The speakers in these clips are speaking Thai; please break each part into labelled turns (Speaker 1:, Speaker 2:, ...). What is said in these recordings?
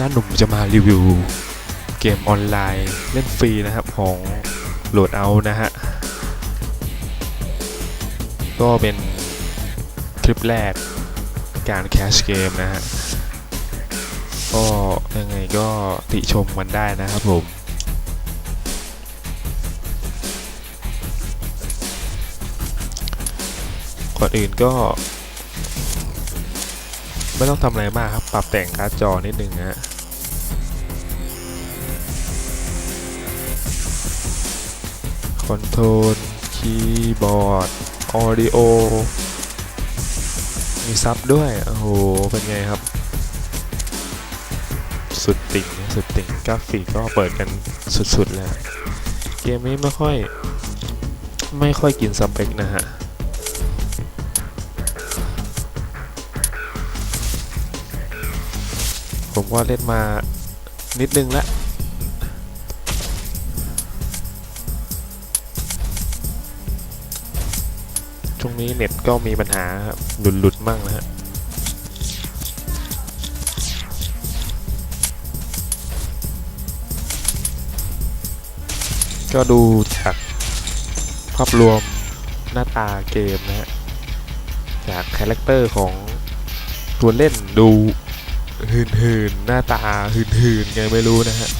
Speaker 1: ครับวันนี้น้าหนุ่มจะมารีวิวเกมออนไลน์เล่นฟรีนะครับ ของโหลดเอานะฮะ ก็เป็นคลิปแรกการแคชเกมนะฮะ ก็ยังไงก็ติชมมันได้นะครับผมก่อนอื่นก็ ไม่ต้องทำอะไรมากครับ ปรับแต่งการ์ดจอนิดนึงนะฮะคอนโทรลคีย์บอร์ดออดิโอมีซับด้วย โอ้โห เป็นไงครับ สุดติ่งสุดติ่งกราฟิกก็เปิดกันสุดๆแล้ว เกมนี้ไม่ค่อย ไม่ค่อยกินสเปคนะฮะ ผมว่าเล่นมานิดนึงแล้วช่วงนี้เน็ตก็มีปัญหาครับหลุดหลุดมั่งนะฮะก็ดูจากภาพรวมหน้าตาเกมนะฮะจากคาแรคเตอร์ของตัวเล่นดู หืนหืนหน้าตาหืนหืนไงไม่รู้นะฮะ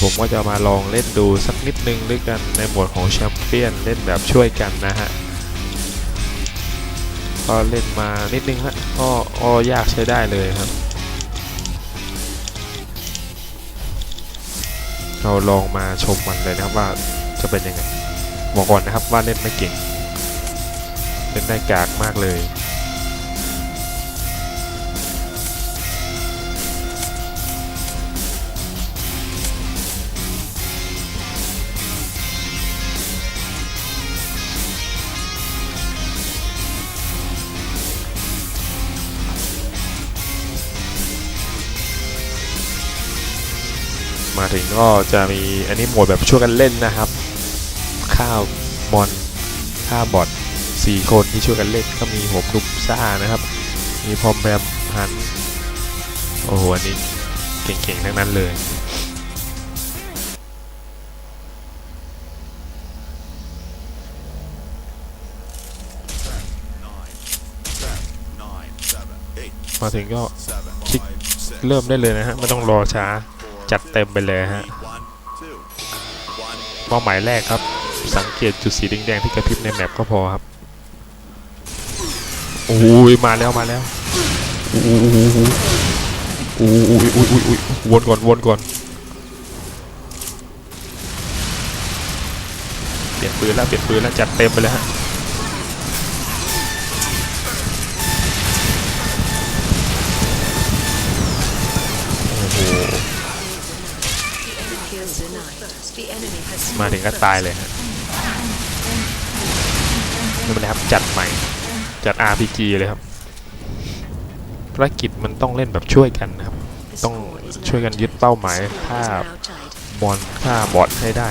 Speaker 1: ผมก็จะมาลองเล่นดูสักนิดนึงด้วยกันในหมวดของแชมเปี้ยนเล่นแบบช่วยกันนะฮะก็เล่นมานิดนึงละก็ก็ยากใช้ได้เลยครับ เราลองมาชมมันเลยนะครับว่าจะเป็นยังไงบอกก่อนนะครับว่าเล่นไม่เก่ง เล่นได้กากมากเลย มาถึงก็จะมีอันนี้โหมดแบบช่วยกันเล่นนะครับข้าวมอนข้าบอทสี่คนที่ช่วยกันเล่นก็มีผมนุกซ่านะครับ มีพอมแบมฮันโอ้โหอันนี้เก่งๆทั้งนั้นเลยมาถึงก็คลิกเริ่มได้เลยนะฮะไม่ต้องรอช้า จัดเต็มไปเลยฮะเป้าหมายแรกครับ สังเกตจุดสีแดงๆที่กระพริบในแมปก็พอครับโอ้ยมาแล้วมาแล้วโอ้โหโอ้โหโอ้ยโอ้ยโอ้ยโอ้ยวนก่อนวนก่อนเปลี่ยนปืนแล้วเปลี่ยนปืนแล้วจัดเต็มไปเลยฮะ มาถึงก็ตายเลยฮะนี่เป็นไรครับจัดใหม่ จัด RPG เลยครับภารกิจมันต้องเล่นแบบช่วยกันนะครับ ต้องช่วยกันยึดเป้าหมายฆ่าบอลฆ่าบอทให้ได้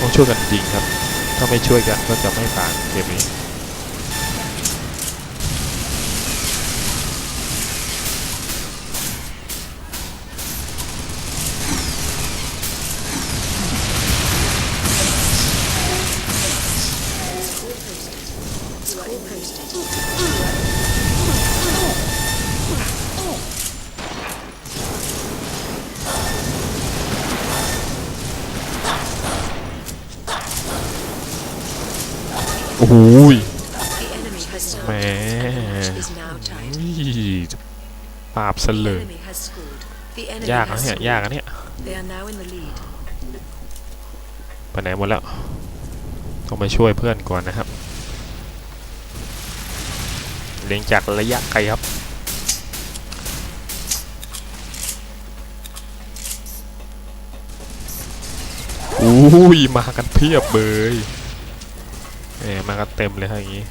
Speaker 1: ต้องช่วยกันจริงครับ ถ้าไม่ช่วยกันก็จะไม่ผ่านเกมนี้ โอ้โหย
Speaker 2: The enemy has
Speaker 1: แหม
Speaker 2: scored. Is now tied.
Speaker 1: อุ้ยปราบซะ
Speaker 2: The
Speaker 1: เลย
Speaker 2: enemy has scored. The enemy
Speaker 1: ยากนะ
Speaker 2: has
Speaker 1: เนี่ย
Speaker 2: scored.
Speaker 1: ยากนะเนี่ย
Speaker 2: They are now in the lead.
Speaker 1: ไปไหนหมดแล้ว ต้องไปช่วยเพื่อนก่อนนะครับเล็งจากระยะไกลครับอุ้ยมากันเพียบเลย เออมากันเต็มเลยฮะอย่างนี้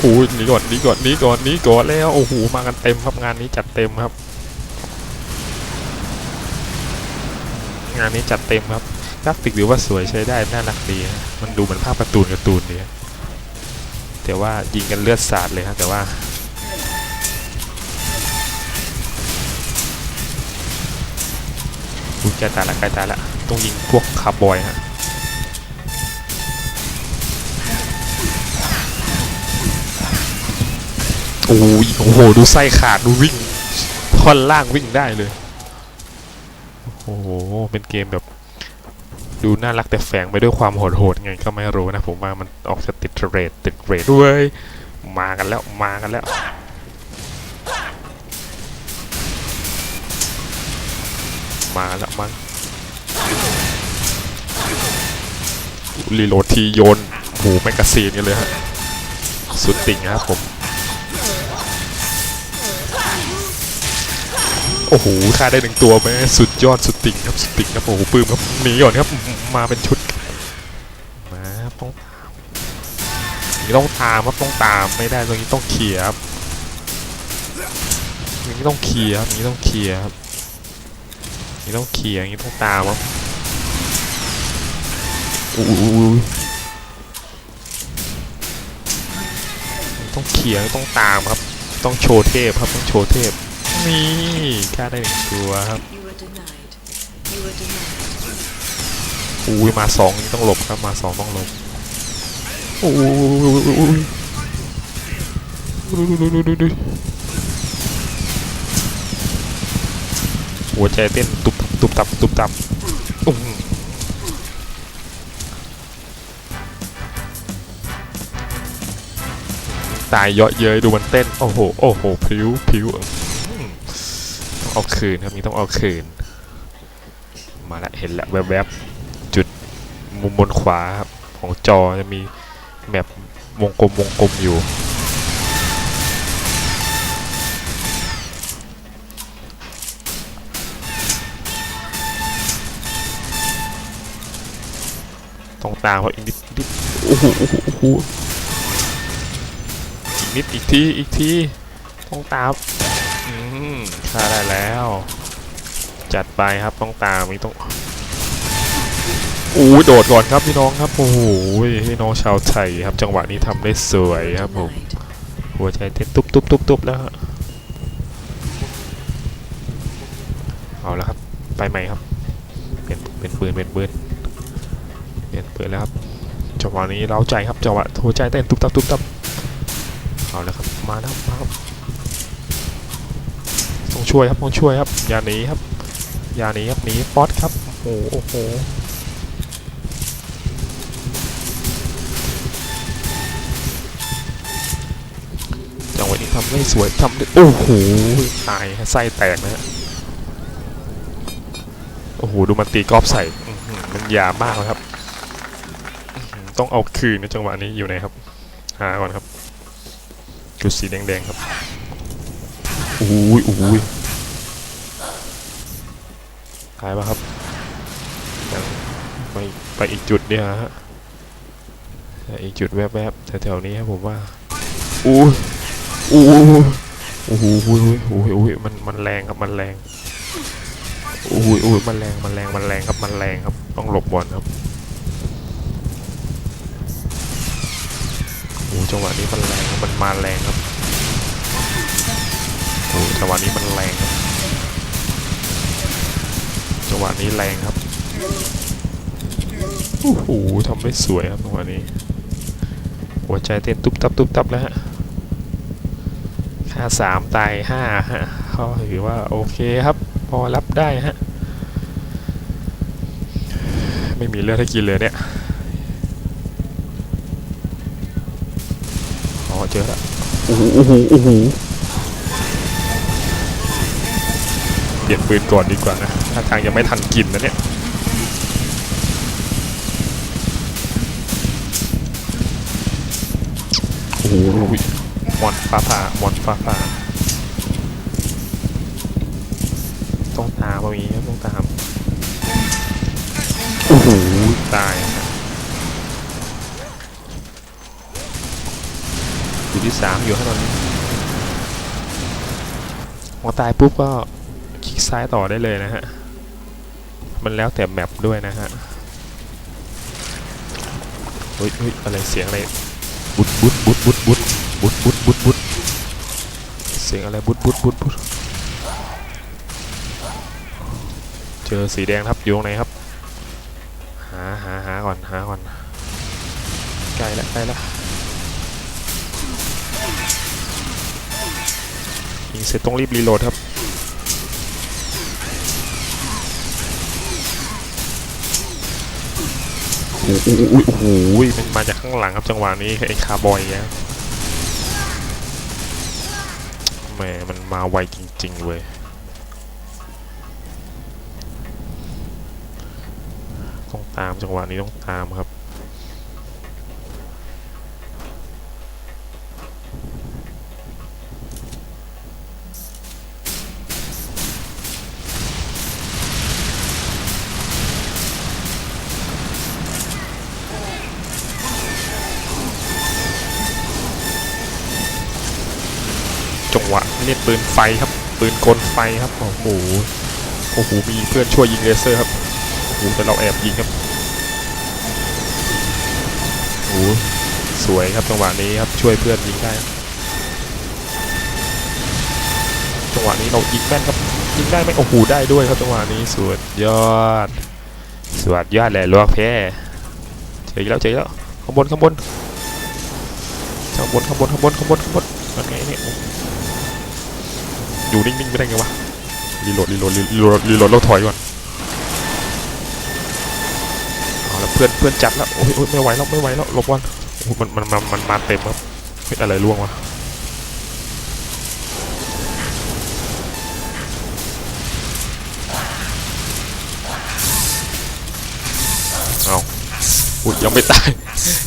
Speaker 1: โอ้ยนี่ก่อนนี่ก่อนนี่ก่อนนี่ก่อนแล้วโอ้โหมากันเต็มครับงานนี้จัดเต็มครับ งานนี้จัดเต็มครับกราฟิกหรือว่าสวยใช้ได้น่ารักดีมันดูเหมือนภาพการ์ตูนการ์ตูนดีแต่ว่ายิงกันเลือดสาดเลยครับแต่ว่า อุ้ยใกล้ตายละใกล้ตายละต้องยิงพวกคาร์บอยฮะโอ้ยโอ้โห ดูไส้ขาด ดูวิ่งท่อนล่างวิ่งได้เลย โอ้โห เป็นเกมแบบ ดูน่ารักแต่แฝงไปด้วยความโหดๆไงก็ไม่รู้นะ ผมว่ามันออกจะติดเรทติดเรทด้วย มากันแล้วมากันแล้ว มาแล้วมั้งรีโหลดทีโยนโหแมกกาซีนกันเลยฮะ สุดติ่งนะครับผม โอ้โหฆ่าได้หนึ่งตัวไหมสุดยอดสุดติ่งครับ สุดติ่งครับ โอ้โหปื้มครับหนีก่อนครับ มาเป็นชุด มาต้องตามนี่ต้องตามครับต้องตามไม่ได้ตรงนี้ต้องเคลียร์ครับนี้ต้องเคลียร์นี้ต้องเคลียร์ครับ นี่ต้องเคลียร์อย่างนี้ต้องตามครับอู้ยต้องเคลียร์ต้องตามครับ ต้องโชว์เทพครับต้องโชว์เทพนี่ฆ่าได้หนึ่งตัวครับ
Speaker 2: You were denied. You were denied.
Speaker 1: อุ้ยมาสองนี่ต้องหลบครับมาสองต้องหลบโอ้ยหัวใจเต้นตุบ ตุบตับตุบตับอื้อหือตายเยอะเย้ยดูมันเต้น โอ้โห โอ้โหพิ้วพิ้วต้องเอาคืนครับนี่ต้องเอาคืน มาละเห็นละแวบๆจุดมุมบนขวาครับของจอจะมีแมปวงกลมวงกลมอยู่ ต้องตามเขาอีกนิดนิดโอ้โหโอ้โหโอ้โหอีกนิดอีกทีอีกทีต้องตามอืมฆ่าได้แล้ว จัดไปครับต้องตามนี่ต้องโอ้ยโดดก่อนครับพี่น้องครับโอ้โหพี่น้องชาวไทยครับ จังหวะนี้ทำได้สวยครับผม
Speaker 2: Denied.
Speaker 1: หัวใจเต้นตุ๊บตุ๊บตุ๊บตุ๊บแล้วฮะเอาแล้วครับ ไปใหม่ครับ เป็นเป็นปืนเป็นปืน เปลี่ยนปืนแล้วครับจังหวะนี้เราใจครับจังหวะหัวใจเต้นตุ๊บตับตุ๊บตับเอาแล้วครับมาแล้วมาครับต้องช่วยครับต้องช่วยครับอย่าหนีครับอย่าหนีครับหนีป๊อตครับโอ้โหโอ้โหจังหวะนี้ทำได้สวยทำได้โอ้โหตายฮะไส้แตกนะฮะโอ้โหดูมันตีกอล์ฟใส่มันยามากเลยครับ ต้องเอาคืนในจังหวะนี้อยู่ไหนครับ หาก่อนครับ จุดสีแดงๆครับโอ้ยโอ้ยตายปะครับยังไปไปอีกจุดเนี่ยฮะอีกจุดแวบๆแถวๆนี้ครับผมว่าอู้ยอู้ยโอ้โหโอ้โหโอ้โหโอ้โหมันมันแรงครับมันแรงโอ้ยโอ้ยมันแรงมันแรงมันแรงครับมันแรงครับ ต้องหลบบอลครับ อ้จังหวะนี้มันแรงครับมันมาแรงครับโอ้จังหวะนี้มันแรงครับจังหวะนี้แรงครับโอ้โหทำได้สวยครับจังหวะนี้ หัวใจเต้นตุ๊บตับตุ๊บตับแล้วฮะค่าสามตายห้าฮะเขาถือว่าโอเคครับ พอรับได้ฮะ ไม่มีเลือดให้กินเลยเนี่ย เจอแล้วโอ้โหโอ้โหโอ้โหเปลี่ยนปืนก่อนดีกว่านะถ้าทางยังไม่ทันกินนะเนี่ยโอ้โหมอนฟ้าผ่ามอนฟ้าผ่าต้องตามเอาอย่างนี้ครับต้องตามโอ้โหตายฮะ อยู่ที่สามอยู่ให้ตอนนี้พอตายปุ๊บก็คลิกซ้ายต่อได้เลยนะฮะ มันแล้วแต่แมปด้วยนะฮะเฮ้ยเฮ้ยอะไรเสียงอะไรบุดบุดบุดบุดบุดบุดบุดบุดบุดเสียงอะไรบุดบุดบุดบุดเจอสีแดงครับอยู่ตรงไหนครับ หาหาหาก่อนหาก่อนใกล้แล้วใกล้แล้ว ยิงเสร็จต้องรีบรีโหลดครับโอ้โหโอ้โหมันมาจากข้างหลังครับจังหวะนี้ไอ้คาร์บอยเนี่ยแหมมันมาไวจริงๆเว้ยต้องตามจังหวะนี้ต้องตามครับ เล่นปืนไฟครับ ปืนกลไฟครับ โอ้โห โอ้โห มีเพื่อนช่วยยิงเลเซอร์ครับ โอ้โห แต่เราแอบยิงครับ โอ้โห สวยครับจังหวะนี้ครับ ช่วยเพื่อนยิงได้ จังหวะนี้เรายิงแม่นครับ ยิงได้ไหมโอ้โห ได้ด้วยครับจังหวะนี้สุดยอด สุดยอดเลยลวกแพ้เจอแล้วเจอแล้วข้างบนข้างบนข้างบนข้างบนข้างบนข้างบนข้างบนยังไงเนี่ย อยู่นิ่งๆไม่ได้ไงวะรีโหลดรีโหลดรีโหลดรีโหลดแล้วถอยก่อนเอาแล้วเพื่อนเพื่อนจัดแล้วโอ้ยโอ้ยไม่ไหวแล้วไม่ไหวแล้วลบก่อนโอ้ยมันมันมันมันมาเต็มครับเฮ้ยอะไรล่วงวะเอาอุ้ยยังไม่ตาย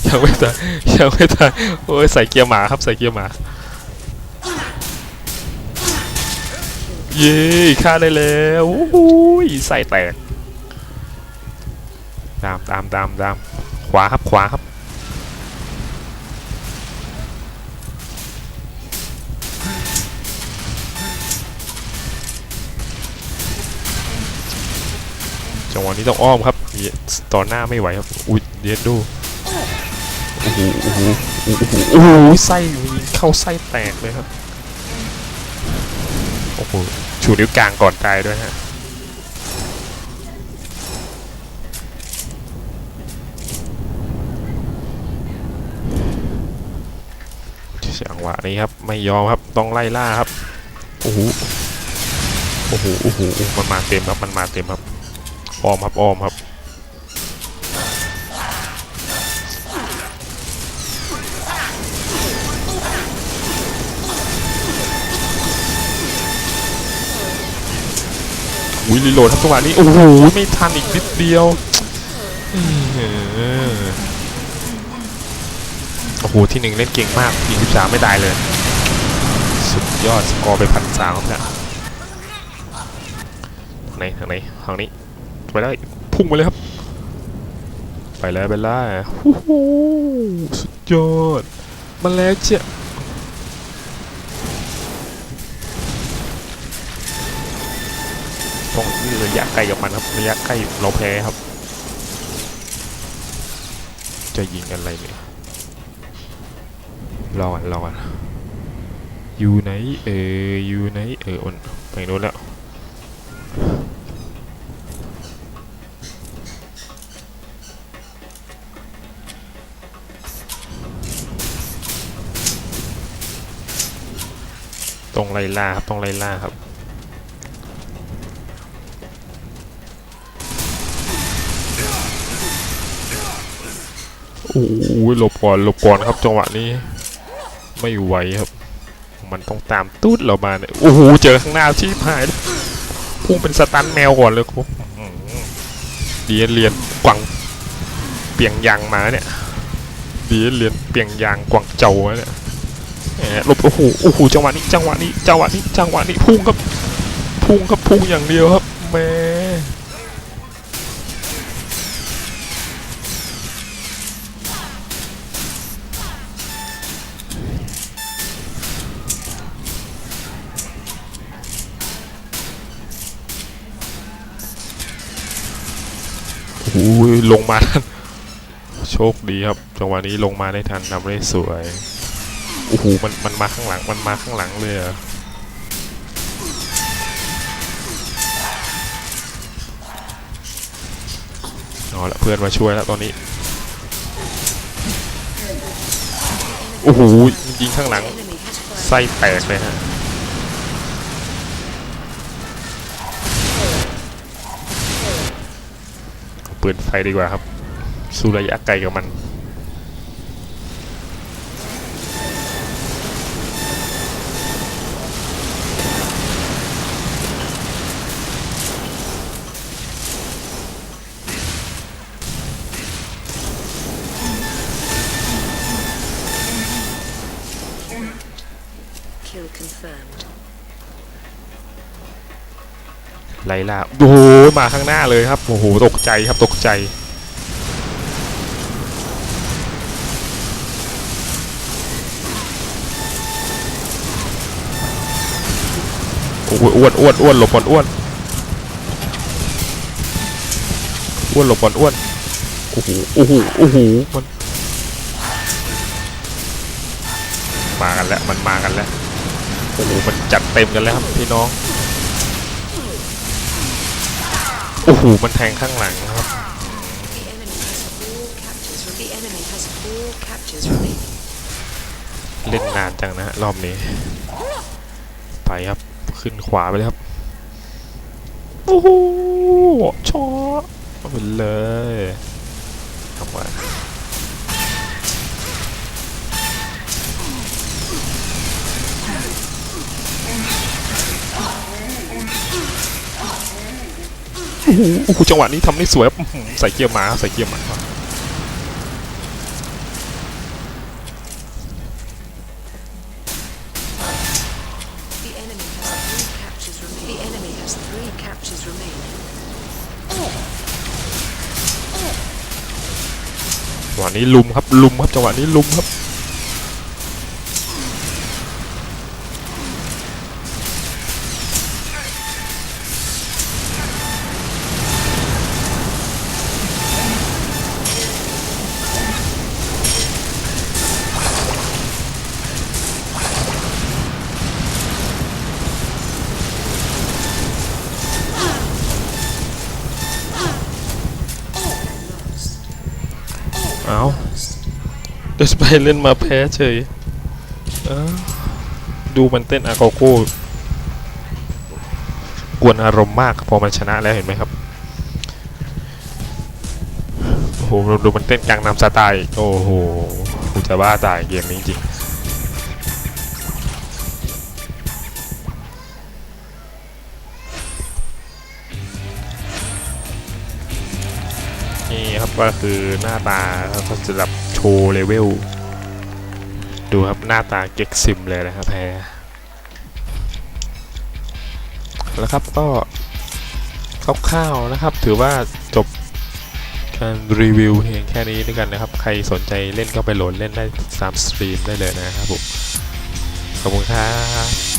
Speaker 1: ยังไม่ตายยังไม่ตายโอ้ยใส่เกียร์หมาครับใส่เกียร์หมา เย้ฆ่าได้แล้วโอ้โหใส่แตกตามตามตามตามขวาครับขวาครับจังหวะนี้ต้องอ้อมครับต่อหน้าไม่ไหวครับอุ้ยเดียดดูโอ้โหโอ้โหโอ้โหโอ้โหไส้เข้าไส้แตกเลยครับ อ้โหชูนิ้วกลางก่อนตายด้วยฮะจังหวะนี้ครับ ไม่ยอมครับต้องไล่ล่าครับโอ้โหโอ้โหโอ้โหมันมาเต็มครับมันมาเต็มครับออมครับออมครับ อุ้ยรีโหลดครับจังหวะนี้ โอ้โห ไม่ทันอีกนิดเดียว โอ้โห ที่หนึ่งเล่นเก่งมากทีสิบสามไม่ได้เลย สุดยอด สกอร์ไปพันสามครับเนี่ยทางไหนทางไหนทางนี้ ไปได้ พุ่งไปเลยครับ ไปแล้วไปแล้วโอ้โหสุดยอด มาแล้วเจ้า ต้องระยะไกลกับมันครับระยะใกล้เราแพ้ครับ จะยิงอะไรเนี่ยรอก่อนรอก่อนอยู่ไหนเอออยู่ไหนเอออนไปโน้นแล้วต้องไล่ล่าครับต้องไล่ล่าครับ โอ้ยหลบก่อนหลบก่อนครับจังหวะนี้ ไม่ไหวครับ มันต้องตามตูดเรามาเนี่ยโอ้โหเจอข้างหน้าชีพหายพุ่งเป็นสตันแมวก่อนเลยครับเดียนเรียนกวางเปียงยางมาเนี่ยเดียนเรียนเปียงยางกวางเจ้าเนี่ยแหมหลบโอ้โหโอ้โหจังหวะนี้จังหวะนี้จังหวะนี้จังหวะนี้พุ่งครับพุ่งครับพุ่งอย่างเดียวครับแม่ ลงมาทันโชคดีครับจังหวะนี้ลงมาได้ทันทำได้สวยโอ้โหมันมันมาข้างหลังมันมาข้างหลังเลยอะเอาละเพื่อนมาช่วยแล้วตอนนี้โอ้โหยิงข้างหลังไส้แตกเลยฮะ เปืนไฟดีกว่าครับสู้ระยะไกลกับมัน ไล่ล่าโอ้โหมาข้างหน้าเลยครับโอ้โหตกใจครับตกใจ โอ้โหอ้วนอ้วนอ้วนหลบก่อนอ้วนอ้วนหลบก่อนอ้วนโอ้โหโอ้โหโอ้โหมันมากันแล้วมันมากันแล้วโอ้โหมันจัดเต็มกันแล้วครับพี่น้อง โอ้โห มันแทงข้างหลังครับ เล่นนานจังนะฮะรอบนี้ ไปครับ ขึ้นขวาไปเลยครับ โอ้โหชอเอาไปเลยทำไม โอ้โหโอ้โหจังหวะนี้ทำได้สวยครับอื้อหือใส่เกียร์หมาใส่เกียร์หมา
Speaker 2: The enemy has three captures remaining. The enemy has three captures remaining.
Speaker 1: จังหวะนี้ลุมครับลุมครับจังหวะนี้ลุมครับ เดสไปเล่นมาแพ้เฉยดูมันเต้นอาโกโก้กวนอารมณ์มากพอมันชนะแล้วเห็นไหมครับโอ้โหดูมันเต้นกลางนำสไตล์โอ้โหกูจะบ้าตายเกมนี้จริงนี่ครับก็คือหน้าตาแล้วก็สำหรับโชว์เลเวล ดูครับหน้าตาเก็กซิมเลยนะครับแพรแล้วครับก็คร่าวๆนะครับ ถือว่าจบการรีวิวเพียงแค่นี้ด้วยกันนะครับ ใครสนใจเล่นก็ไปโหลดเล่นได้ตามสตรีมได้เลยนะครับผมขอบคุณครับ